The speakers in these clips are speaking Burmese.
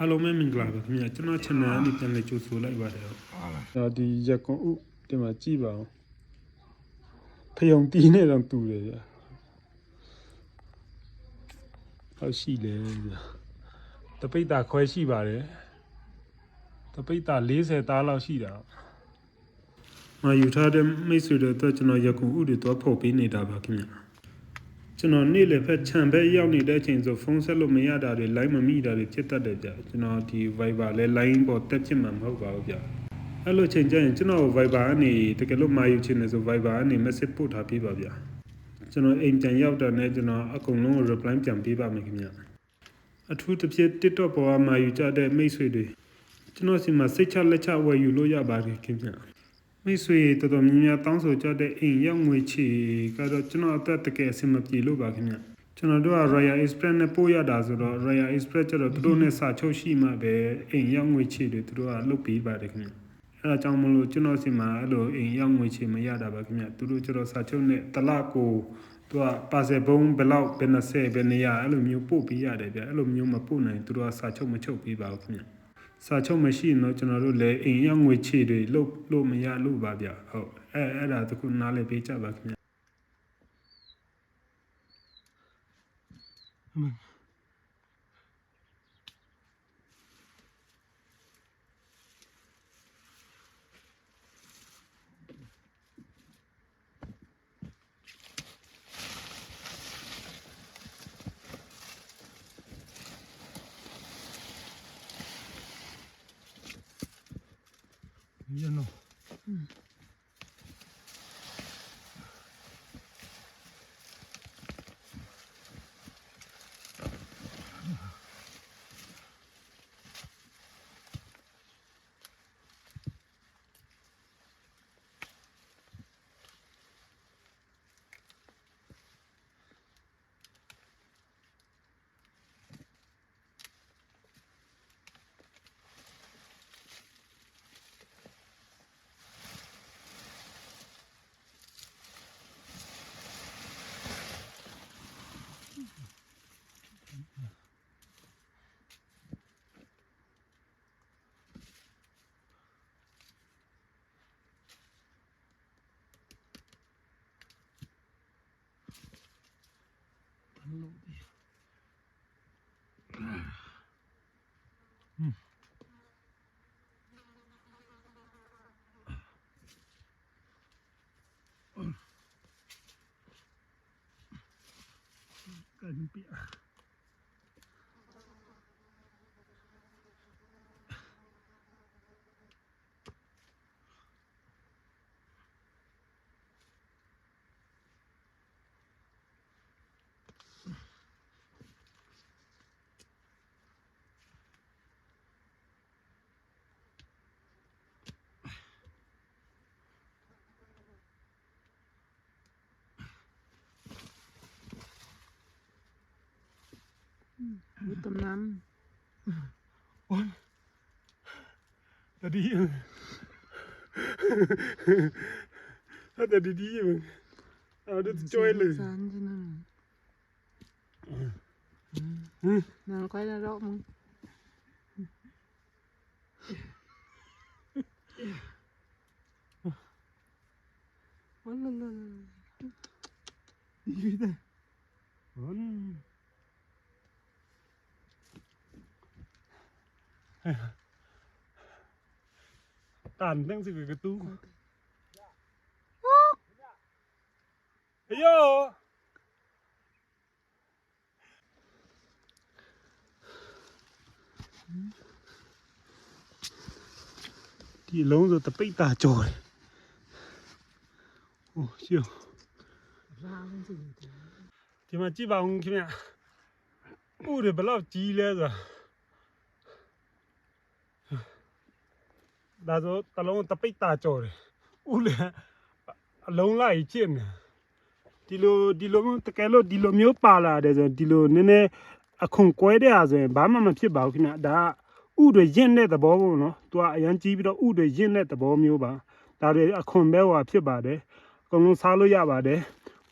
အားလုံးပဲမင်္ဂလာပါခင်ဗျာကျွန်တော် channel အနေပြန်လေကြိုဆိုလိုက်ပါတယ်ဟုတ်ဟုတ်လားဒါဒီရက်ကွန်ဥဒီမှာကြည့်ပါဦးဖယုံတီးနေတော့တူတယ်ဗျာဟောရှိလေဗျာတပိတ်တာခွဲရှိပါတယ်တပိတ်တာ40သားလောက်ရှိတာမယူထားတဲ့မိတ်ဆွေတွေအတွက်ကျွန်တော်ရက်ကွန်ဥတွေတော့ဖို့ပေးနေတာပါခင်ဗျာ ကျွန်တော်နေ့လည်းဖက်ခြံဘက်ရောက်နေတဲ့အချိန်ဆိုဖုန်းဆက်လို့မရတာတွေ line မမိတာတွေဖြစ်တတ်တယ်ဗျာကျွန်တော်ဒီ Viber လဲ line ပေါ်တက်ဖြစ်မှာမဟုတ်ပါဘူးဗျာအဲ့လိုချိန်ကျရင်ကျွန်တော် Viber ကနေတကယ်လို့မာယူချင်တယ်ဆို Viber ကနေ message ပို့ထားပေးပါဗျာကျွန်တော်အိမ်ပြန်ရောက်တာနဲ့ကျွန်တော်အကုန်လုံးကို reply ပြန်ပေးပါမယ်ခင်ဗျာအထူးသဖြင့် TikTok ပေါ်မှာမာယူကြတဲ့မိတ်ဆွေတွေကျွန်တော်စီမှာစိတ်ချလက်ချဝယ်ယူလို့ရပါတယ်ခင်ဗျာ မိတ်ဆွေတော်တော်များများတောင်းဆိုကြတဲ့အိမ်ရောက်ငွေချေကတော့ကျွန်တော်အသက်တကယ်အဆင်မပြေလို့ပါခင်ဗျာကျွန်တော်တို့က Royal Express နဲ့ပို့ရတာဆိုတော့ Royal Express ကျတော့သူတို့နဲ့စာချုပ်ရှိမှပဲအိမ်ရောက်ငွေချေတွေသူတို့ကလုပ်ပေးပါတယ်ခင်ဗျာအဲဒါကြောင့်မလို့ကျွန်တော်စီမှာအဲ့လိုအိမ်ရောက်ငွေချေမရတာပါခင်ဗျသူတို့ကျတော့စာချုပ်နဲ့တစ်လကိုသူကပါစယ်ဘုံဘယ်လောက်ဘယ်20ဘယ်နေရအဲ့လိုမျိုးပို့ပေးရတယ်ဗျအဲ့လိုမျိုးမပို့နိုင်သူတို့ကစာချုပ်မချုပ်ပေးပါဘူးခင်ဗျ စာချုပ်မရှိရင်တော့ကျွန်တော်တို့လည်းအိမ်ရောက်ငွေချေတွေလုပ်လို့မရလို့ပါဗျဟုတ်အဲအဲ့ဒါတခုနားလည်ပေးကြပါခင်ဗျရနော်ကန် ပြ Ui, 变。Năm တတိယအဲ့ဒါတတိယအဲ့ဒါကျွဲလေ Sán cho nên Nào quay ra rõ mừng Ôi là là Gì đây? Vâng. Tàn tiếng gì cái tú? Yo! Thì lớn rồi tập bích tà trồi. Ồ chiều. Thì mà chỉ bảo ông kia Ủa để bà lao chí lên rồi. ဒါဆိုတလုံးတပိတ်တာကြော်တယ်ဥလည်းအလုံးလိုက်ကျင့်တယ်ဒီလိုဒီလိုမျိုးတကယ်လို့ဒီလိုမျိုးပါလာတယ်ဆိုရင်ဒီလိုနည်းနည်းအခွန်ကွဲတဲ့အားဆိုရင်ဘာမှမဖြစ်ပါဘူးခင်ဗျဒါကဥတွေရင့်တဲ့သဘောပေါ့နော်သူကအရန်ကြီးပြီးတော့ဥတွေရင့်တဲ့သဘောမျိုးပါဒါတွေအခွန်ပဲဟွာဖြစ်ပါတယ်အကုန်လုံးစားလို့ရပါတယ်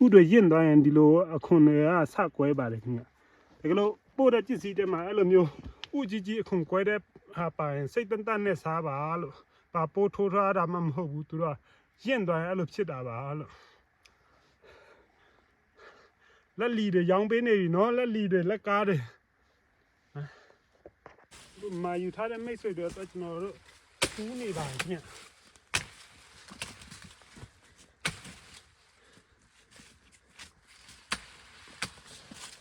ဥတွေရင့်သွားရင်ဒီလိုအခွန်တွေကဆကွဲပါတယ်ခင်ဗျတကယ်လို့ပို့တဲ့ပစ္စည်းတွေမှာအဲ့လိုမျိုးဥကြီးကြီးအခုကွဲတဲ့ ဟာပိုင်စိတ်တန်တန်နဲ့စားပါလို့ပါပိုးထိုးထားတာမှမဟုတ်ဘူးသူတို့ကရင့်သွားရင်အဲ့လိုဖြစ်တာပါလို့လက်လီတွေရောင်းပေးနေပြီနော်လက်လီတွေလက်ကားတွေဟမ်မာယူထားတဲ့မိတ်ဆွေတွေတော့ကျွန်တော်တို့ကူးနေပါည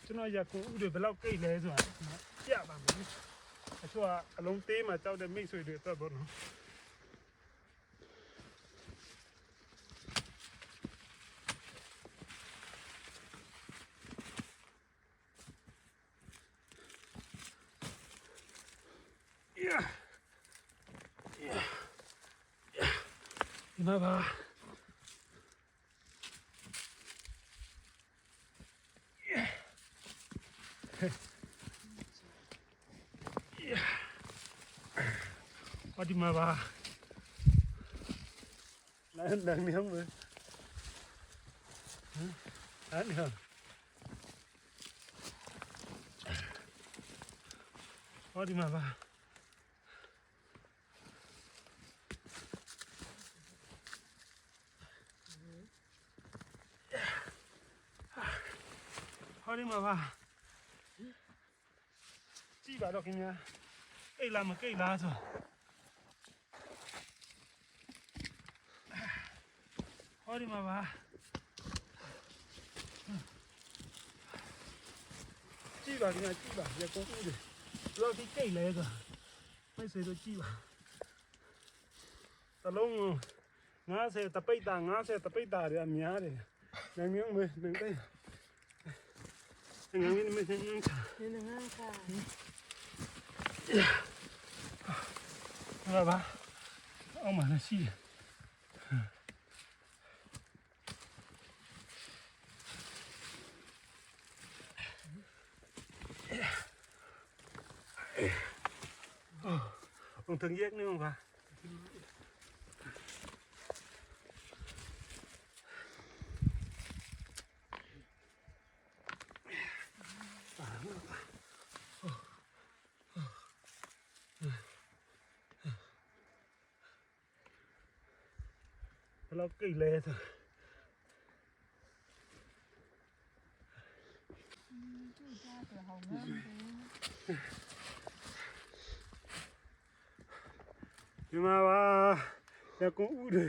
ကျွန်တော်ရကူဥတွေဘယ်လောက်ကိတ်လဲဆိုတာပြပါမယ် ชั่วลงตีมาเจ้าเดมิกสวยเดือดตัวบนเนาะ那吧。嘿。 မ်းနေအောင်ပဲဟမ်အဲ့ဒါဟောဒီမှာပါဟောဒီမှာပါကြည့်ပါတော့ခင်ဗျာအိတ်လားမကိတ်လားဆို ဟောဒီမှာပါကြည့်ပါဒီမှာကြည့်ပါရကုန်ဦးတယ်လောဒီကိတ်လဲဆိုမိတ်ဆွေတို့ကြည့်ပါတလုံး90တပိတ်တာ90တပိတ်တာတွေအများတယ်နိုင်မြုံမေနိုင်တဲ့ငါမင်းမစင်းချာနေနေငါခါဟာပါအောင်မလားရှိတယ် ông thương giết nữa không bà? Nó kỳ lệ thôi. ဒီမှာပါရကုန်ဥတွေ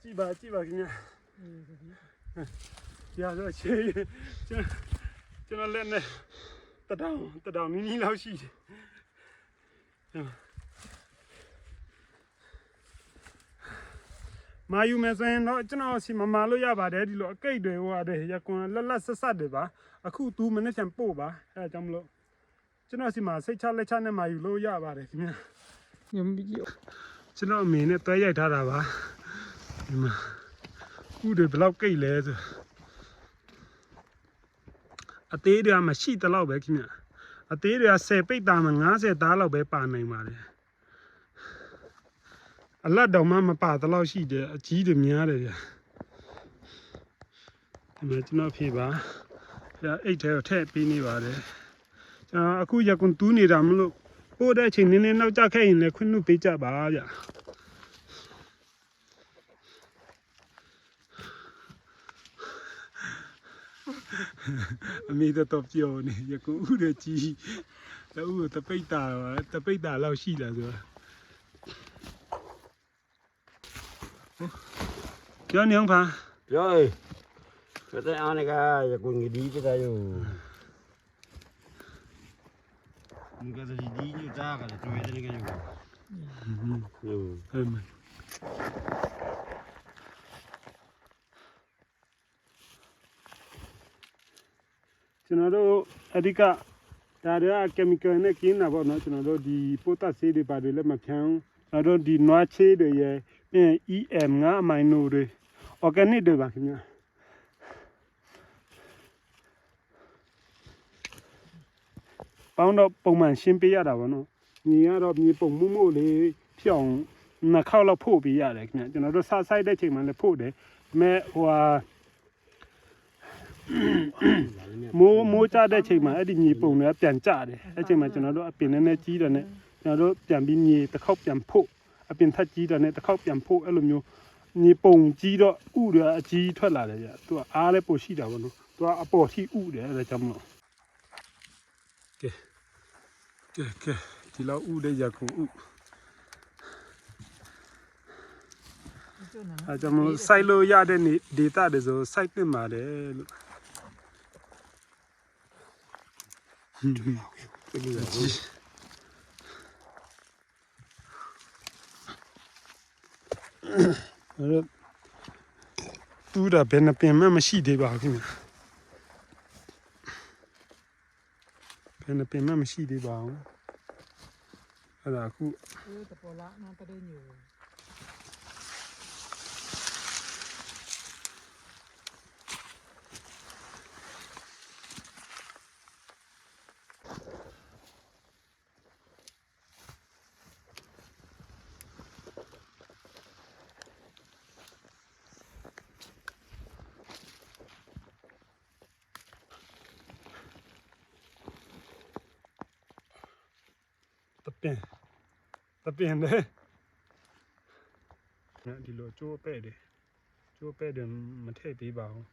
ကြည့်ပါကြည့်ပါခင်ဗျာအေးဒီရတော့ချေးကျွန်ကျွန်တော်လက်နဲ့တတောင်တတောင်နီးနီးလောက်ရှိတယ်ဒီမှာမာယူမယ်ဆိုရင်တော့ကျွန်တော်စီမမာလို့ရပါတယ်ဒီလိုအကိတ်တွေဟိုရတယ်ရကွန်လက်လက်ဆက်ဆက်တွေပါအခု तू မနေ့ပြန်ပို့ပါအဲဒါကြောင့်မလို့ကျွန်တော်စီမှာစိတ်ချလက်ချနဲ့မာယူလို့ရပါတယ်ခင်ဗျာ ညမကြီးကျွန်တော်အမေနဲ့တွဲရိုက်ထားတာပါဒီမှာဥတွေဘယ်လောက်ကိတ်လဲဆိုအသေးတွေကမရှိတလောက်ပဲခင်ဗျအသေးတွေက10ပိတ်တာမှ90သားလောက်ပဲပါနိုင်ပါတယ်အလတ်တော့မှမပါတလောက်ရှိတယ်အကြီးတွေများတယ်ဗျဒီမှာကျွန်တော်ဖြေပါဒါအိတ်ထဲကိုထည့်ပေးနေပါတယ်ကျွန်တော်အခုရကွန်တူးနေတာမလို့ ပို့တဲ့အချိန်နည်းနည်းနောက်ကျခဲ့ရင်လည်းခွင့်လွှတ်ပေးကြပါဗျအမေတော့ပြောနေရကူဥရကြီးတူတပိတ်တာပါတပိတ်တာလောက်ရှိတာဆိုတာပြောနေအောင်ပါ Rồi. Cái tay ăn này cả, giờ còn người đi cái tay rồi. Cái gì đi như cha cả, chui cái này cái gì. Ừ. ဟုတ်မယ်ကျွန်တော်တို့အဓိကဒါတွေက chemical နဲ့ကင်းတာပေါ့နော်ကျွန်တော်တို့ဒီပိုးတက်ဆေးတွေပါတယ်လည်းမဖြန်းကျွန်တော်တို့ဒီနွားချေးတွေရဲ့ပြီးရင် EM ငါအမိုင်နိုတွေ organic တွေပါခင်ဗျာ ပေါင်းတော့ပုံမှန်ရှင်းပေးရတာပေါ့နော်ညီကတော့မြေပုံမှုမှုလေးဖြောင်းနှစ်ခေါက်လောက်ဖို့ပေးရတယ်ခင်ဗျာကျွန်တော်တို့စဆိုင်တဲ့ချိန်မှာလည်းဖို့တယ်ဒါပေမဲ့ဟိုဟာမိုးမိုးကြတဲ့ချိန်မှာအဲ့ဒီမြေပုံတွေကပြန်ကျတယ်အဲ့ချိန်မှာကျွန်တော်တို့အပင်နည်းနည်းကြီးတယ်နဲ့ကျွန်တော်တို့ပြန်ပြီးမြေတစ်ခေါက်ပြန်ဖို့အပင်ထက်ကြီးတယ်နဲ့တစ်ခေါက်ပြန်ဖို့အဲ့လိုမျိုးမြေပုံကြီးတော့ဥတွေအကြီးထွက်လာတယ်ဗျသူကအားလည်းပိုရှိတာပေါ့နော်သူကအပေါ်ထိဥတယ်အဲ့ဒါကြောင့်မလို့ကဲ ကဲကဲဒီလောက်ဥတဲ့ရခုဥကျွတ်နေအဲကြောင့်မလို့စိုက်လို့ရတဲ့နေ data တွေဆိုစိုက်တင်ပါတယ်လို့အဲ့တော့တူတာဘယ်နှပင်မှမရှိသေးပါဘူးခင်ဗျာ ယ်နှပင်မှမရှိသေးပါဘူးအဲ့ဒါအခုအေးတပေါ်လာနာတတဲ့ညို ပင်တပင်လေဒီလိုကျိုးပဲ့တယ်ကျိုးပဲ့တယ်မထည့်ပေးပါဘူး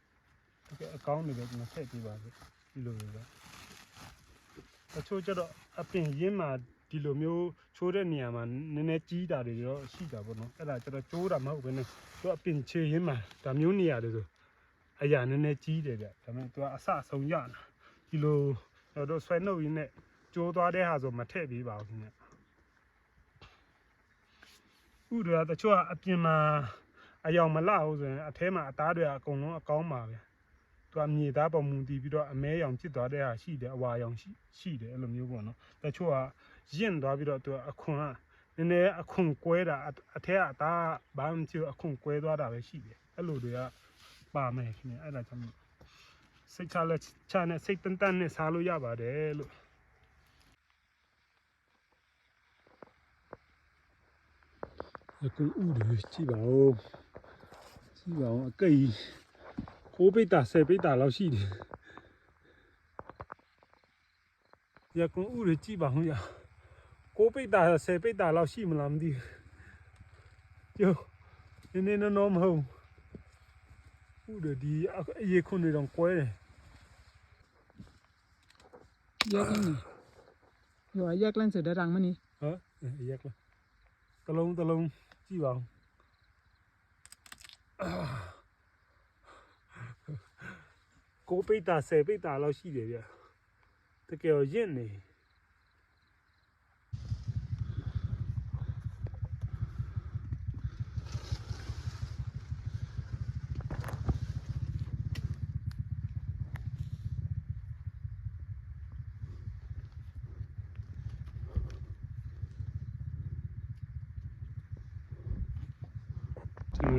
တကယ်အကောင်းတွေပဲမထည့်ပေးပါဘူးဒီလိုပဲအချို့ကျတော့အပင်ရင်းမှာဒီလိုမျိုးချိုးတဲ့နေရာမှာနည်းနည်းကြီးတာတွေတော့ရှိတာပေါ့နော်အဲ့ဒါကျတော့ကျိုးတာမဟုတ်ဘဲနဲ့သူအပင်ချေရင်းမှာဒါမျိုးနေရာတွေဆိုအရာနည်းနည်းကြီးတယ်ဗျဒါပေမဲ့သူကအဆအဆုံးရတာဒီလိုကျွန်တော်တို့ဆွဲနှုတ်ရင်းနဲ့ကျိုးသွားတဲ့ဟာဆိုမထည့်ပေးပါဘူးခင်ဗျ ဥတွေကတချို့ကအပြင်မှာအယောင်မလှဘူးဆိုရင်အထဲမှာအသားတွေကအကုန်လုံးအကောင်းပါပဲသူကမြေသားပေါ်မူတည်ပြီးတော့အမဲရောင်ဖြစ်သွားတဲ့ဟာရှိတယ်အဝါရောင်ရှိရှိတယ်အဲ့လိုမျိုးပေါ့နော်တချို့ကရင့်သွားပြီးတော့သူကအခွန်ကနည်းနည်းအခွန်ကွဲတာအအထဲကအသားကဘာမှမဖြစ်ဘူးအခွန်ကွဲသွားတာပဲရှိတယ်အဲ့လိုတွေကပါမယ်ခင်ဗျအဲ့ဒါကြောင့်မို့စိတ်ချလက်ချနဲ့စိတ်တန်တန်နဲ့စားလို့ရပါတယ်လို့ အကူဥတွေကြည့်ပါဦးကြည့်ပါဦးအကိတ်ကိုးပိတ်တာဆယ်ပိတ်တာလောက်ရှိတယ်ရကူဥတွေကြည့်ပါဦးရကိုးပိတ်တာဆယ်ပိတ်တာလောက်ရှိမလားမသိဘူးကျိုးနည်းနည်းနော်နော်မဟုတ်ဥတွေဒီအရေခွန်းတွေတော့ ကွဲတယ်ရက်နေရောရက်လန်းစတဲ့ရံမနီဟမ်အရက်လားတလုံးတလုံးကြည့်ပါဦးအာကိုးပိတ်တာဆယ်ပိတ်တာလောက်ရှိတယ်ဗျတကယ်တော့ရင့်နေ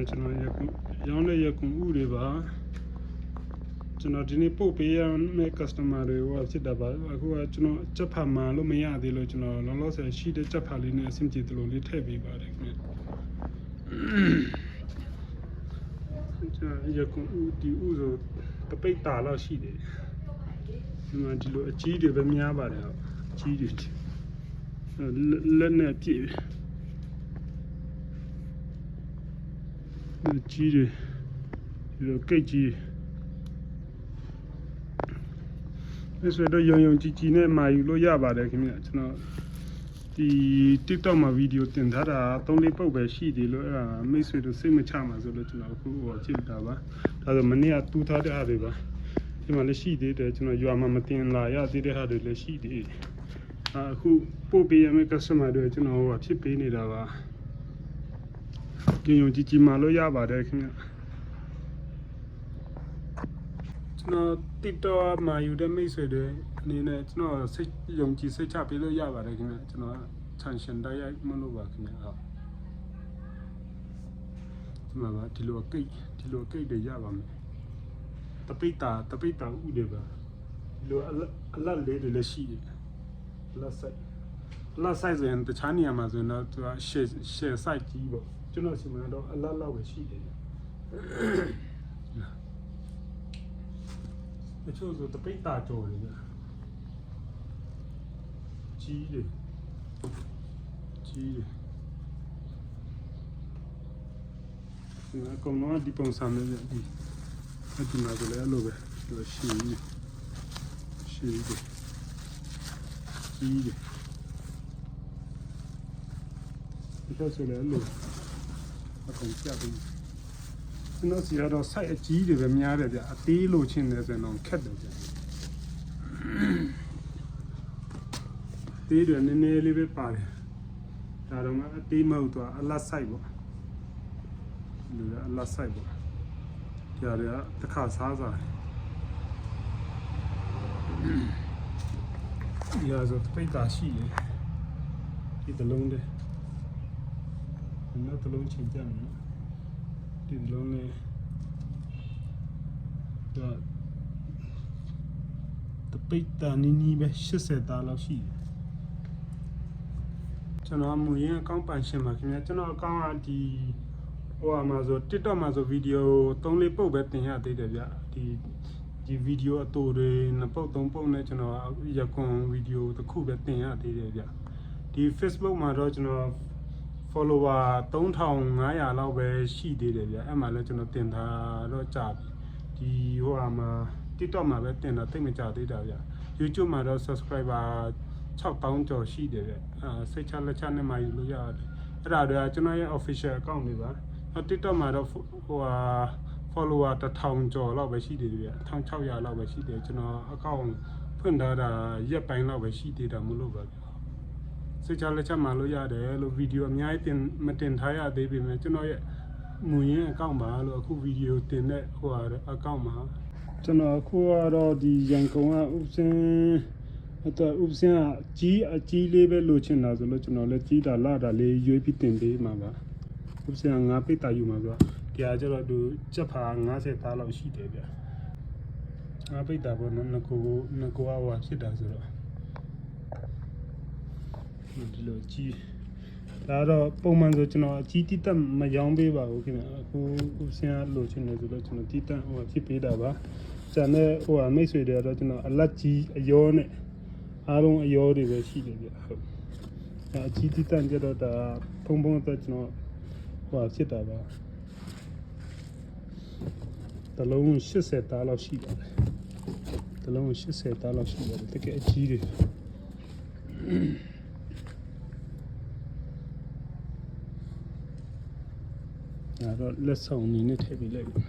ကျွန်တော်ကျွန်တော်ရက်ကူရောင်းတဲ့ရက်ကူဥတွေပါကျွန်တော်ဒီနေ့ပို့ပေးရမယ့် customer တွေဟိုဖြစ်တာပါအခုကကျွန်တော်စက်ဖာမှာလို့မရသေးလို့ကျွန်တော်လောလောဆယ်ရှိတဲ့စက်ဖာလေးနဲ့အဆင်ပြေတယ်လို့လေးထည့်ပေးပါတယ်ခင်ဗျကျွန်တော်ရက်ကူဥဒီဥဆိုတပိတ်တာလောက်ရှိတယ်ဒီမှာဒီလိုအကြီးတွေပဲများပါတယ်ဟုတ်အကြီးတွေလက်လက်နဲ့ပြည့်တယ် ကြီးတွေဒီလိုကိတ်ကြီးဒါဆိုတော့ယုံယုံကြည်ကြည်နဲ့မာယူလို့ရပါတယ်ခင်ဗျကျွန်တော်ဒီ TikTok မှာဗီဒီယိုတင်ထားတာ3လေးပုတ်ပဲရှိသေးလို့အဲ့ဒါမိတ်ဆွေတို့စိတ်မချမှာဆိုလို့ကျွန်တော်အခုဟောကြည့်တာပါဒါဆိုမနေ့ကတူးထားတဲ့ဟာတွေပါဒီမှာလည်းရှိသေးတယ်ကျွန်တော်ရွာမှာမတင်လာရသေးတဲ့ဟာတွေလည်းရှိသေးတယ်အခုပို့ပေးရမယ့် customer တွေကျွန်တော်ဟောဖြစ်ပေးနေတာပါ ကြင်ယုံကြည်ကြည်မာလို့ရပါတယ်ခင်ဗျကျွန်တော်တစ်တော်မှာယူတဲ့မိတ်ဆွေတွေအနေနဲ့ကျွန်တော်စိတ်ယုံကြည်စိတ်ချပေးလို့ရပါတယ်ခင်ဗျကျွန်တော်ချန်ရှင်တိုက်ရိုက်မလို့ပါခင်ဗျဟုတ်ဒီမှာပါဒီလိုကိတ်ဒီလိုကိတ်တွေရပါမယ်တပိတာတပိတာဥတွေပါဒီလိုအလတ်အလတ်လေးတွေလည်းရှိတယ်အလတ်ဆိုင်အလတ်ဆိုင်ဆိုရင်တခြားနေရာမှာဆိုရင်တော့သူက share share site ကြီးပေါ့ ကျွန်တော်စီမံတော့အလတ်လောက်ပဲရှိတယ်တချို့ဆိုတပိတ်တာကြော်တယ်ဗျကြီးတယ်ကြီးတယ်ဒီအကောင်လုံးကဒီပုံစံနဲ့ဗျဒီအဒီမှာကလည်းအဲ့လိုပဲဒီလိုရှိနေရှိတယ်ကြီးတယ်ဒီတော့ဆိုလည်းအဲ့လို အကောင်ပြပြီးကျွန်တော်စီကတော့ site အကြီးတွေပဲများတယ်ဗျအသေးလို့ချင်းတယ်ဆိုရင်တော့ခက်တယ်ဗျသေးတယ်နည်းနည်းလေးပဲပါတယ်ဒါတော့မှအသေးမဟုတ်တော့အလတ် site ပေါ့လူကအလတ် site ပေါ့ကြာရတစ်ခါစားစားဒီဟာဆိုပိတ်တာရှိတယ်ဒီတလုံးတည်း နောက်တလုံးချင်းကြမယ်နော်ဒီလုံးလေးဒါတပိတ်တာနီးနီးပဲ80တာလောက်ရှိတယ်ကျွန်တော်မူရင်းအကောင့်ပိုင်ရှင်ပါခင်ဗျာကျွန်တော်အကောင့်ကဒီဟိုအမှာဆို TikTok မှာဆိုဗီဒီယို3လေးပုတ်ပဲတင်ရသေးတယ်ဗျဒီဒီဗီဒီယိုအတူတွေနှစ်ပုတ်သုံးပုတ်နဲ့ကျွန်တော်ရကွန်ဗီဒီယိုတစ်ခုပဲတင်ရသေးတယ်ဗျဒီ Facebook မှာတော့ကျွန်တော် follower 3500လောက်ပဲရှိသေးတယ်ဗျအဲ့မှာလည်းကျွန်တော်တင်တာတော့ကြာပြီဒီဟိုဟာမှာ TikTok မှာပဲတင်တာတိတ်မကြသေးတာဗျ YouTube မှာတော့ subscriber 6000ကျော်ရှိတယ်ဗျအာစိတ်ချလက်ချနဲ့မှယူလို့ရတယ်အဲ့ဒါတွေကကျွန်တော်ရဲ့ official account တွေပါနောက် TikTok မှာတော့ဟိုဟာ follower 1000ကျော်လောက်ပဲရှိသေးတယ်ဗျ1600လောက်ပဲရှိတယ်ကျွန်တော် account ဖွင့်ထားတာရက်ပိုင်းလောက်ပဲရှိသေးတာမလို့ပါဗျ စိတ်ချလက်ချက်မှလို့ရတယ်လို့ဗီဒီယိုအများကြီးတင်မတင်ထားရသေးပေမဲ့ကျွန်တော်ရဲ့မူရင်းအကောင့်ပါလို့အခုဗီဒီယိုတင်တဲ့ဟိုဟာအကောင့်ပါကျွန်တော်အခုကတော့ဒီရန်ကုန်ကဥပစင်အတော့ဥပစင်ကကြီးအကြီးလေးပဲလိုချင်တာဆိုလို့ကျွန်တော်လည်းကြီးတာလာတာလေးရွေးပြီးတင်ပေးမှာပါဥပစင်ကငါပိတ်တာယူမှာဆိုတော့ဒီဟာကျတော့သူချက်ဖာ90သားလောက်ရှိတယ်ဗျငါပိတ်တာပေါ့နော်ငကိုငကိုကဟိုဖြစ်တာဆိုတော့ ဒီလိုကြီးဒါတော့ပုံမှန်ဆိုကျွန်တော်အကြီးတိတက်မရောင်းပေးပါဘူးခင်ဗျအခုခုဆင်းရလို့ချင်းလို့ဆိုတော့ကျွန်တော်တိတက်ဟိုဖြစ်ပေးတာပါကျန်တဲ့ဟိုမိတ်ဆွေတွေကတော့ကျွန်တော်အလက်ကြီးအယောနဲ့အားလုံးအယောတွေပဲရှိတယ်ဗျဟုတ်အဲအကြီးတိတက်ကြတော့ဒါဖုံဖုံတော့ကျွန်တော်ဟိုဖြစ်တာပါတလုံး80တားလောက်ရှိပါတယ်တလုံး80တားလောက်ရှိပါတယ်တကယ်အကြီးတွေ ဒါတော့လက်ဆောင်အနေနဲ့ထည့်ပေးလိုက်ပါ